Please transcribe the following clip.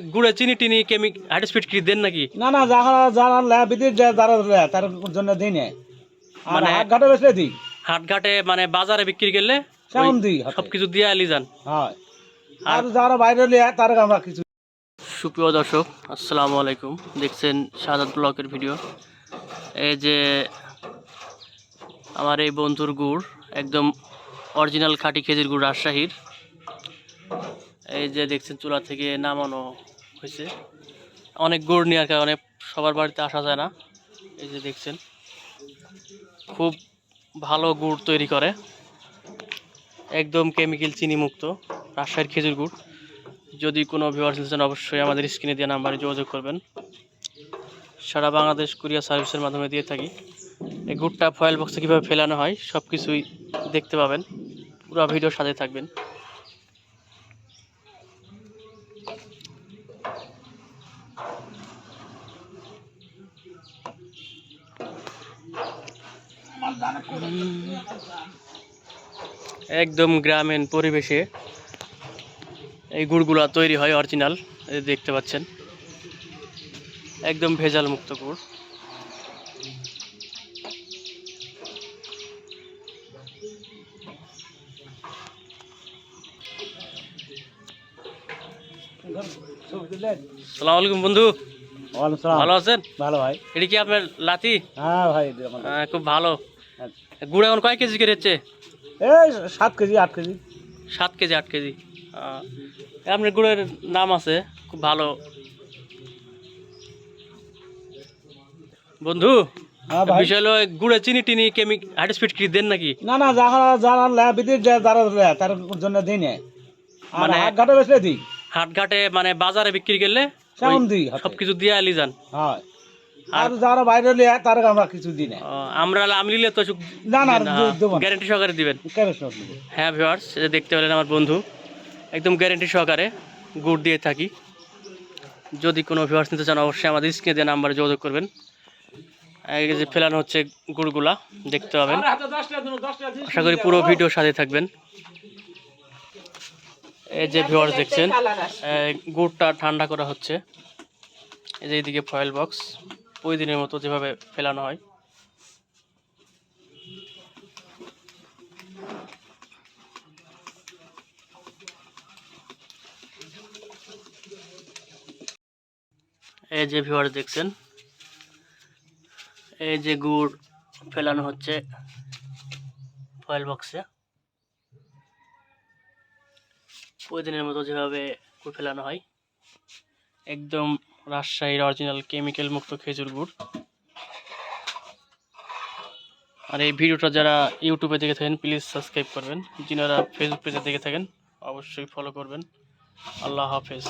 গুড়ে চিনি টিনি কেমিক hide speed কি দেন নাকি? না না যারা যারা ল্যাব বিদ্যুৎ যারা ল্যাব তার জন্য দিই না। আর মানে- হাট ঘাটে বেসলে দিই। হাটঘাটে মানে বাজারে বিক্রি করলে সেমন দিই হাতে। সব কিছু দিয়ে আলি যান। হয়। আর যারা বাইরে লিয়ে তার আমরা কিছু সুপ্রিয় দর্শক আসসালামু আলাইকুম। দেখছেন শাহাদ ব্লকের ভিডিও। এই যে আমার এই বন্ধুর গুড় একদম অরিজিনাল খাঁটি খেজুর গুড় রাজশাহীর। এই যে দেখছেন চুলা থেকে নামানো হয়েছে। অনেক গুড় নেওয়ার কারণে সবার বাড়িতে আসা যায় না। এই যে দেখছেন, খুব ভালো গুড় তৈরি করে। একদম কেমিক্যাল চিনি মুক্ত রাজশাহীর খেজুর গুড়। যদি কোনো ভিউয়ার্স চান, অবশ্যই আমাদের স্ক্রিনে দেওয়া নাম্বারে যোগাযোগ করবেন। সারা বাংলাদেশ কুরিয়ার সার্ভিসের মাধ্যমে দিয়ে থাকি। এই গুড়টা ফয়েল বক্সে কীভাবে ফেলানো হয় সব কিছুই দেখতে পাবেন। পুরো ভিডিওর সাথে থাকবেন। একদম গ্রামীণ পরিবেশে এই গুড়গুলা তৈরি হয় অরিজিনাল দেখতে পাচ্ছেন। একদম ভেজাল মুক্ত গুড়। সালাম আলাইকুম বন্ধু। ভালো আছেন? ভালো ভাই। এটা কি আপনার লাতি হ্যাঁ ভাই খুব ভালো। হ্যাঁ। গুড় এখন কয় কেজি করে হচ্ছে? এই সাত কেজি আট কেজি। সাত কেজি আট কেজি। আপনার গুড়ের নাম আছে খুব ভালো। বন্ধু হ্যাঁ বিষয় হলো গুড়ে চিনি টিনি কেমিক হাইড স্পিড কি দেন নাকি? না না যারা যারা ল্যাব বিদ্যুৎ যারা তার জন্য দিই না। মানে- দিই। হাটঘাটে মানে বাজারে বিক্রি করলে সেমন দিই হাতে। সব কিছু দিয়ে আলি যান। হয়। আর যারা বাইরে লিয়ে তার আমরা কিছু দিই না। আমরা আমি তো না না গ্যারেন্টি সহকারে দিবেন? হ্যাঁ ভিওয়ার্স এটা দেখতে পেলেন আমার বন্ধু। একদম গ্যারেন্টি সহকারে গুড় দিয়ে থাকি। যদি কোনো ভিওয়ার্স নিতে চান অবশ্যই আমাদের স্ক্রিনে দেওয়া নাম্বারে যোগাযোগ করবেন। এই যে ফেলানো হচ্ছে গুড়গুলা দেখতে পাবেন। আশা করি পুরো ভিডিওর সাথে থাকবেন। এই যে ভিওয়ার্স দেখছেন গুড়টা ঠান্ডা করা হচ্ছে। এই যে এইদিকে ফয়েল বক্স ওই দিনের মতো যেভাবে ফেলানো হয়। এই যে ভিউয়ার দেখছেন, এই যে গুড় ফেলানো হচ্ছে ফয়েল বক্সে ওই দিনের মতো যেভাবে গুড় ফেলানো হয়, একদম রাজশাহীর অরিজিনাল কেমিক্যাল মুক্ত খেজুর গুড়। আর এই ভিডিওটা যারা ইউটিউবে দেখে থাকেন প্লিজ সাবস্ক্রাইব করবেন। যিনারা ফেসবুক পেজে দেখে থাকেন, অবশ্যই ফলো করবেন। আল্লাহ হাফেজ।